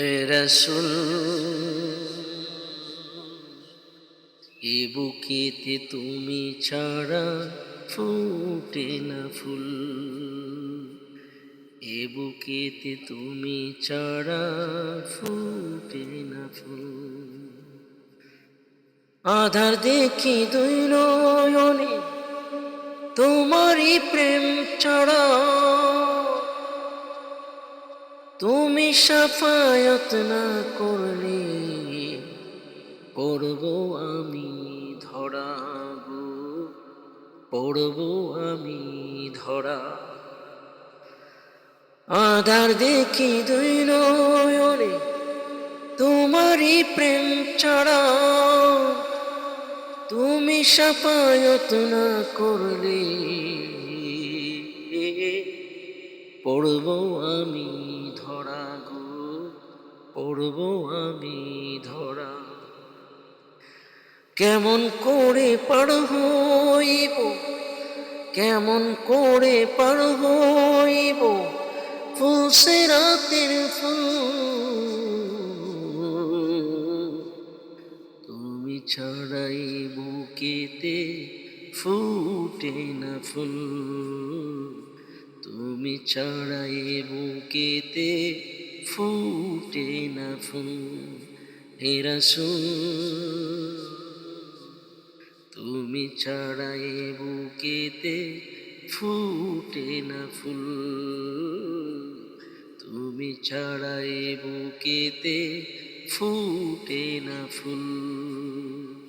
হে রসুল, এ বুকেতে তুমি ছাড়া ফুটে না ফুল। এ বুকেতে তুমি ছাড়া ফুটে না ফুল। আধার দেখি দুই নয়নে তোমারই প্রেম ছাড়া তুমি সাফায়ত না করলে পড়ব আমি ধরা গো পড়ব আমি ধরা। আধার দেখি দুই নয়নে তোমারই প্রেম ছাড়া। তুমি সাফায়ত না করলে পড়ব আমি পড়ব আমি ধরা। কেমন করে পার হইব? কেমন করে পার হইব? ফুলসে রাতের ফুল। তুমি ছাড়াই বুকেতে ফুটে না ফুল। তুমি ছাড়াই বুকেতে ফুটে না ফুল হে রসুল। তুমি ছাড়াই বুকেতে ফুটে না ফুল। তুমি ছাড়াই বুকেতে ফুটে না ফুল।